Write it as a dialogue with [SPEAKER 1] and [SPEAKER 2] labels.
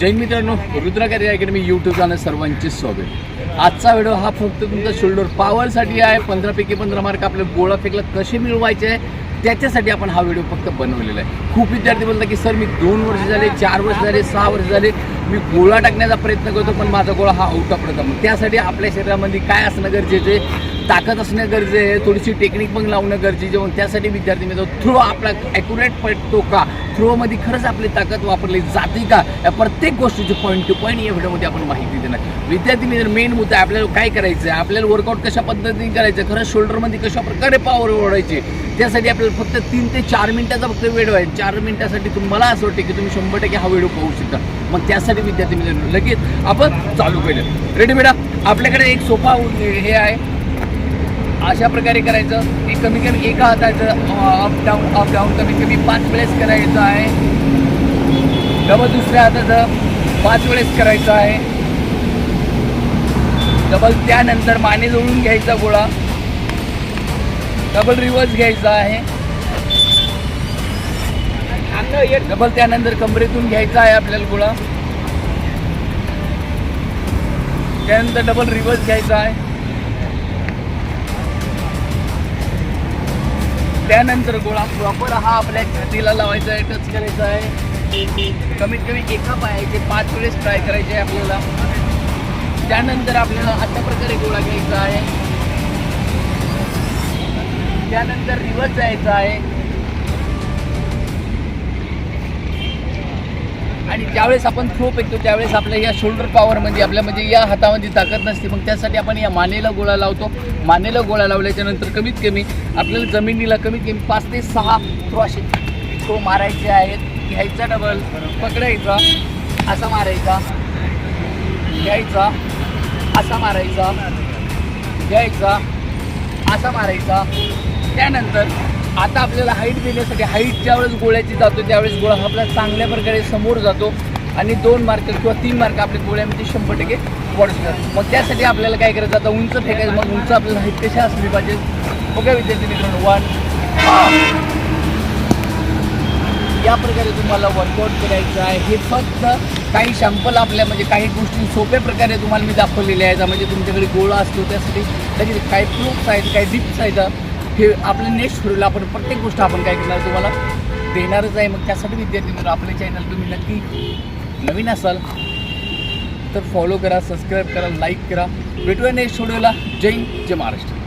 [SPEAKER 1] जैन मित्रांनो रुद्राकारी academy YouTube channel सर्वांचे स्वागत. आजचा व्हिडिओ हा फक्त तुमचा शोल्डर पॉवरसाठी आहे. पंधरापैकी पंधरा मार्क आपले गोळा फेकला कसे मिळवायचे त्याच्यासाठी आपण हा व्हिडिओ फक्त बनवलेला आहे. खूप विद्यार्थी बोलतात की सर मी दोन वर्ष झाले चार वर्ष झाले सहा वर्ष झाले मी गोळा टाकण्याचा प्रयत्न करतो पण माझा गोळा हा आउट ऑफ मग त्यासाठी आपल्या शरीरामध्ये काय असणं गरजेचे ताकद असणं गरजेचं आहे? थोडीशी टेक्निक पण लावणं गरजेचे म्हणून त्यासाठी विद्यार्थी मित्र थ्रू आपला ॲक्युरेट पडतो का? थ्रोमध्ये खरंच आपली ताकद वापरली जाते का? या प्रत्येक गोष्टीची पॉईंट टू पॉईंट या व्हिडिओमध्ये आपण माहिती देणार. विद्यार्थी मित्र मेन मुद्दा आपल्याला काय करायचं आहे? आपल्याला वर्कआउट कशा पद्धतीने करायचं खरंच शोल्डरमध्ये कशा प्रकारे पॉवर ओढायची? त्यासाठी आपल्याला फक्त तीन ते चार मिनिटाचा फक्त वेळ आहे. चार मिनिटासाठी तुम्हाला असं वाटतं की तुम्ही शंभर टक्के हा व्हिडिओ पाहू शकता. मग त्यासाठी विद्यार्थी मित्रांनो लगेच आपण चालू केलं. रेडी मॅडम आपल्याकडे एक सोपा हे आहे. अशा प्रकारे करायचं की कमी कमी एका हाताचं अप डाऊन अप डाऊन कमी कमी पाच वेळेस करायचं आहे. डबल दुसऱ्या हाताचं पाच वेळेस करायचं आहे. डबल त्यानंतर माने जोडून घ्यायचा गोळा. डबल रिवर्स घ्यायचा आहे. डबल त्यानंतर कमरेतून घ्यायचा आहे आपल्याला गोळा. त्यानंतर डबल रिवर्स घ्यायचा आहे. त्यानंतर गोळा प्रॉपर हा आपल्या छातीला लावायचा आहे टच करायचा आहे. कमीत कमी एका पायाचे पाच वेळेस ट्राय करायचे आहे आपल्याला. त्यानंतर आपल्याला अशा प्रकारे गोळा घ्यायचा आहे. त्यानंतर रिवर्स जायचं आहे. आणि ज्यावेळेस आपण थ्रो फेकतो त्यावेळेस आपल्या या शोल्डर पॉवरमध्ये म्हणजे आपल्या म्हणजे या हातामध्ये ताकद नसते. मग त्यासाठी आपण या मानेला गोळा लावतो. मानेला गोळा लावल्याच्यानंतर कमीत कमी आपल्याला जमिनीला कमीत कमी पाच ते सहा थ्रो असे थ्रो मारायचे आहेत. घ्यायचा डबल पकडायचा असा मारायचा. घ्यायचा असा मारायचा. घ्यायचा असा मारायचा. त्यानंतर आता आपल्याला हाईट देण्यासाठी हाईट ज्यावेळेस गोळ्याची जातो त्यावेळेस गोळा आपला चांगल्या प्रकारे समोर जातो आणि दोन मार्क किंवा तीन मार्क आपल्या गोळ्यामध्ये शंभर टक्के वाढतात मग त्यासाठी आपल्याला काय करायचं? आता उंच फेकायचं. मग उंच आपल्याला हाईट कशा असली पाहिजे? बघा विद्यार्थी मित्रांनो वन या प्रकारे तुम्हाला वर्कआउट करायचं आहे. हे फक्त काही शॅम्पल आपल्या म्हणजे काही गोष्टी सोप्या प्रकारे तुम्हाला मी दाखवलेल्या आहेत. म्हणजे तुमच्याकडे गोळा असतो त्यासाठी त्याचे काही प्रूफ्स आहेत काही डिप्स आहेत. हे आपल्या नेक्स्ट व्हिडिओला आपण प्रत्येक गोष्ट आपण काय करणार तुम्हाला देणारच आहे. मग त्यासाठी विद्यार्थी मित्र आपले चॅनल तुम्ही नक्की नवीन असाल तर फॉलो करा सबस्क्राईब करा लाईक करा. भेटूया नेक्स्ट व्हिडिओला जय जय महाराष्ट्र.